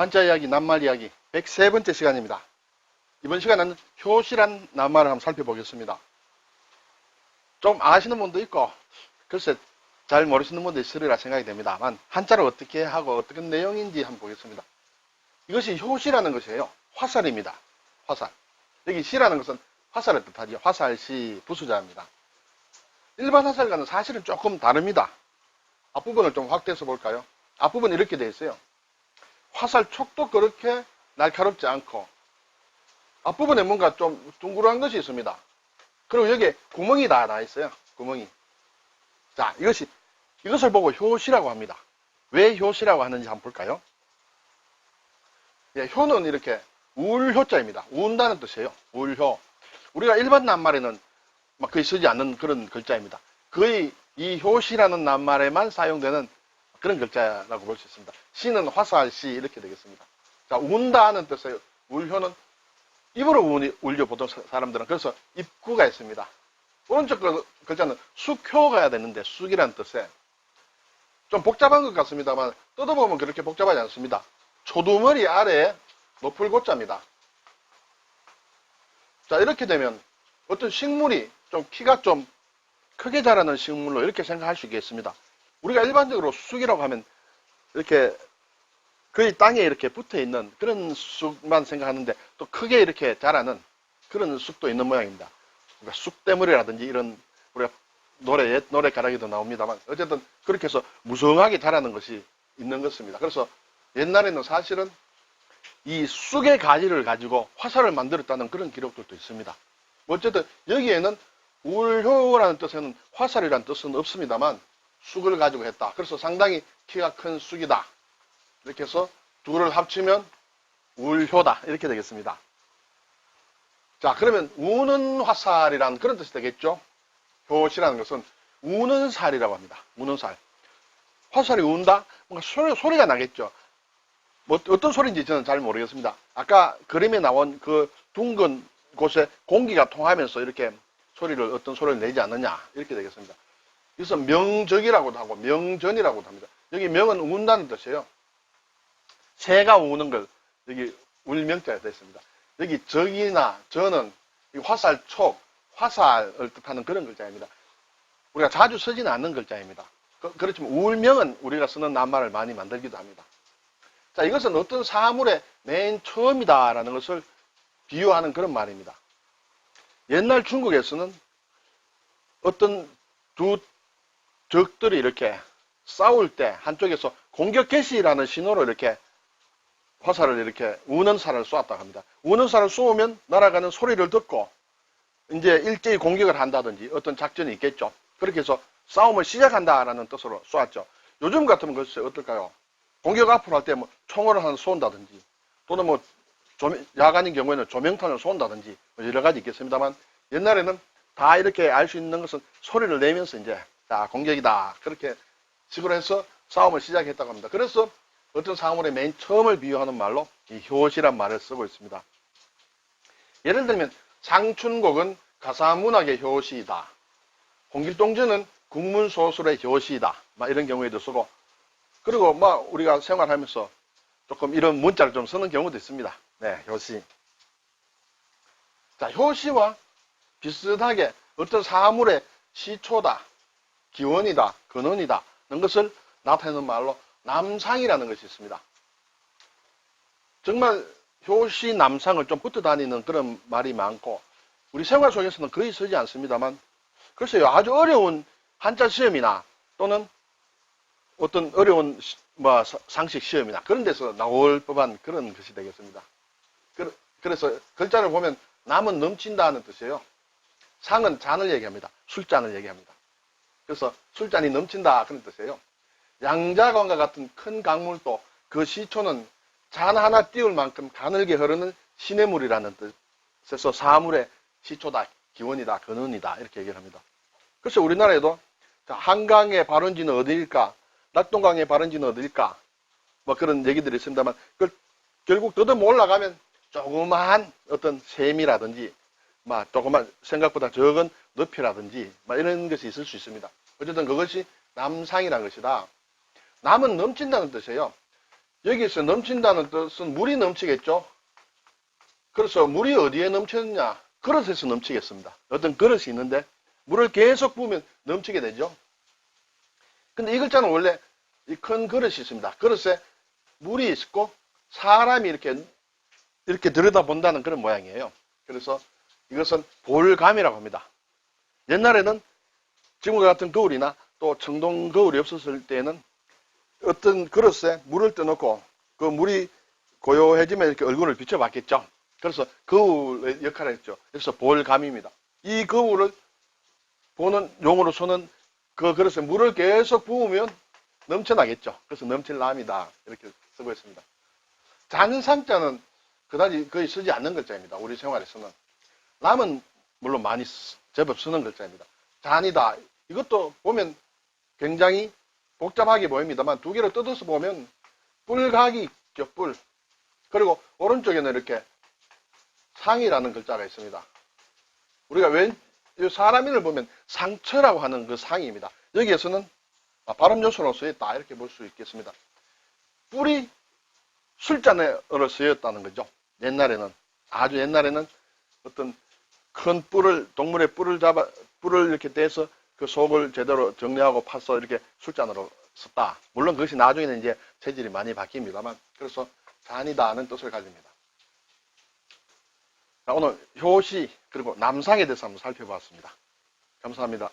한자 이야기, 낱말 이야기 103번째 시간입니다. 이번 시간은 효시란 낱말을 한번 살펴보겠습니다. 좀 아시는 분도 있고, 글쎄, 잘 모르시는 분도 있으리라 생각이 됩니다만, 한자를 어떻게 하고 어떤 내용인지 한번 보겠습니다. 이것이 효시라는 것이에요. 화살입니다. 화살. 여기 시라는 것은 화살을 뜻하죠. 화살시 부수자입니다. 일반 화살과는 사실은 조금 다릅니다. 앞부분을 좀 확대해서 볼까요? 앞부분 이렇게 되어 있어요. 화살 촉도 그렇게 날카롭지 않고 앞부분에 뭔가 좀 둥그러한 것이 있습니다. 그리고 여기에 구멍이 다 나 있어요. 구멍이. 자, 이것이 이것을 보고 효시라고 합니다. 왜 효시라고 하는지 한번 볼까요? 예, 효는 이렇게 울효자입니다. 운다는 뜻이에요. 울효. 우리가 일반 낱말에는 막 거의 쓰지 않는 그런 글자입니다. 거의 이 효시라는 낱말에만 사용되는 그런 글자라고 볼 수 있습니다. 시는 화살시 이렇게 되겠습니다. 자, 운다는 뜻이에요. 울효는 입으로 운- 울려 보통 사- 사람들은 그래서 입구가 있습니다. 오른쪽 글- 글자는 숙효가야 되는데 숙이라는 뜻에 좀 복잡한 것 같습니다만 뜯어보면 그렇게 복잡하지 않습니다. 초두머리 아래에 높을 고자입니다. 자 이렇게 되면 어떤 식물이 좀 키가 좀 크게 자라는 식물로 이렇게 생각할 수 있겠습니다. 우리가 일반적으로 쑥이라고 하면 이렇게 거의 땅에 이렇게 붙어 있는 그런 쑥만 생각하는데 또 크게 이렇게 자라는 그런 쑥도 있는 모양입니다. 그러니까 쑥대물이라든지 이런 우리가 노래 옛 노래 가락에도 나옵니다만 어쨌든 그렇게 해서 무성하게 자라는 것이 있는 것입니다. 그래서 옛날에는 사실은 이 쑥의 가지를 가지고 화살을 만들었다는 그런 기록들도 있습니다. 어쨌든 여기에는 울효라는 뜻에는 화살이라는 뜻은 없습니다만 쑥을 가지고 했다. 그래서 상당히 키가 큰 쑥이다. 이렇게 해서 둘을 합치면 울효다. 이렇게 되겠습니다. 자, 그러면 우는 화살이라는 그런 뜻이 되겠죠? 효시라는 것은 우는 살이라고 합니다. 우는 살. 화살이 운다? 뭔가 소리, 소리가 나겠죠? 뭐 어떤 소리인지 저는 잘 모르겠습니다. 아까 그림에 나온 그 둥근 곳에 공기가 통하면서 이렇게 소리를 어떤 소리를 내지 않느냐 이렇게 되겠습니다. 그래서 명적이라고도 하고 명전이라고도 합니다. 여기 명은 운다는 뜻이에요. 새가 우는 걸 여기 울명자가 됐습니다. 여기 적이나 저는 이 화살촉, 화살을 뜻하는 그런 글자입니다. 우리가 자주 쓰지는 않는 글자입니다. 그, 그렇지만 울명은 우리가 쓰는 낱말을 많이 만들기도 합니다. 자, 이것은 어떤 사물의 맨 처음이다라는 것을 비유하는 그런 말입니다. 옛날 중국에서는 어떤 두 적들이 이렇게 싸울 때 한쪽에서 공격 개시라는 신호로 이렇게 화살을 이렇게 우는 살을 쏘았다고 합니다. 우는 살을 쏘면 날아가는 소리를 듣고 이제 일제히 공격을 한다든지 어떤 작전이 있겠죠. 그렇게 해서 싸움을 시작한다라는 뜻으로 쏘았죠. 요즘 같으면 글쎄 어떨까요? 공격 앞으로 할 때 뭐 총을 하나 쏜다든지 또는 뭐 야간인 경우에는 조명탄을 쏜다든지 뭐 여러 가지 있겠습니다만 옛날에는 다 이렇게 알 수 있는 것은 소리를 내면서 이제 자 공격이다 그렇게 식으로 해서 싸움을 시작했다고 합니다. 그래서 어떤 사물의 맨 처음을 비유하는 말로 이 효시란 말을 쓰고 있습니다. 예를 들면 상춘곡은 가사문학의 효시이다. 홍길동전은 국문소설의 효시이다. 막 이런 경우에도 쓰고 그리고 뭐 우리가 생활하면서 조금 이런 문자를 좀 쓰는 경우도 있습니다. 네, 효시. 자, 효시와 비슷하게 어떤 사물의 시초다, 기원이다, 근원이다, 는 것을 나타내는 말로 남상이라는 것이 있습니다. 정말 효시 남상을 좀 붙어 다니는 그런 말이 많고, 우리 생활 속에서는 거의 쓰지 않습니다만, 글쎄요, 아주 어려운 한자 시험이나 또는 어떤 어려운 시- 뭐 사- 상식 시험이나 그런 데서 나올 법한 그런 것이 되겠습니다. 그- 그래서 글자를 보면 남은 넘친다는 뜻이에요. 상은 잔을 얘기합니다. 술잔을 얘기합니다. 그래서 술잔이 넘친다 그런 뜻이에요. 양자강과 같은 큰 강물도 그 시초는 잔 하나 띄울 만큼 가늘게 흐르는 시냇물이라는 뜻에서 사물의 시초다, 기원이다, 근원이다 이렇게 얘기를 합니다. 그래서 우리나라에도 자, 한강의 발원지는 어디일까? 낙동강의 발원지는 어디일까? 뭐 그런 얘기들이 있습니다만 그걸 결국 더듬어 올라가면 조그마한 어떤 샘이라든지 막 조그만 생각보다 적은 높이라든지 막 이런 것이 있을 수 있습니다. 어쨌든 그것이 남상이라는 것이다. 남은 넘친다는 뜻이에요. 여기서 넘친다는 뜻은 물이 넘치겠죠? 그래서 물이 어디에 넘치느냐? 그릇에서 넘치겠습니다. 어떤 그릇이 있는데 물을 계속 부으면 넘치게 되죠. 근데 이 글자는 원래 이 큰 그릇이 있습니다. 그릇에 물이 있고 사람이 이렇게 이렇게 들여다본다는 그런 모양이에요. 그래서 이것은 볼감이라고 합니다. 옛날에는 지금과 같은 거울이나 또 청동 거울이 없었을 때에는 어떤 그릇에 물을 떠놓고 그 물이 고요해지면 이렇게 얼굴을 비춰봤겠죠. 그래서 거울의 역할을 했죠. 그래서 볼감입니다. 이 거울을 보는 용어로서는 그 그릇에 물을 계속 부으면 넘쳐나겠죠. 그래서 넘칠남이다. 이렇게 쓰고 있습니다. 잔산자는 그다지 거의 쓰지 않는 글자입니다. 우리 생활에서는. 남은 물론 많이 쓰- 제법 쓰는 글자입니다. 잔이다. 이것도 보면 굉장히 복잡하게 보입니다만 두 개를 뜯어서 보면 뿔각이 있죠. 뿔. 그리고 오른쪽에는 이렇게 상이라는 글자가 있습니다. 우리가 왼, 이 사람인을 보면 상처라고 하는 그 상입니다. 여기에서는 아, 발음 요소로 쓰였다. 이렇게 볼 수 있겠습니다. 뿔이 술잔으로 쓰였다는 거죠. 옛날에는. 아주 옛날에는 어떤 큰 뿔을, 동물의 뿔을 잡아, 뿔을 이렇게 떼서 그 속을 제대로 정리하고 파서 이렇게 술잔으로 썼다. 물론 그것이 나중에는 이제 체질이 많이 바뀝니다만. 그래서 잔이다는 뜻을 가집니다. 자, 오늘 효시 그리고 남상에 대해서 한번 살펴봤습니다. 감사합니다.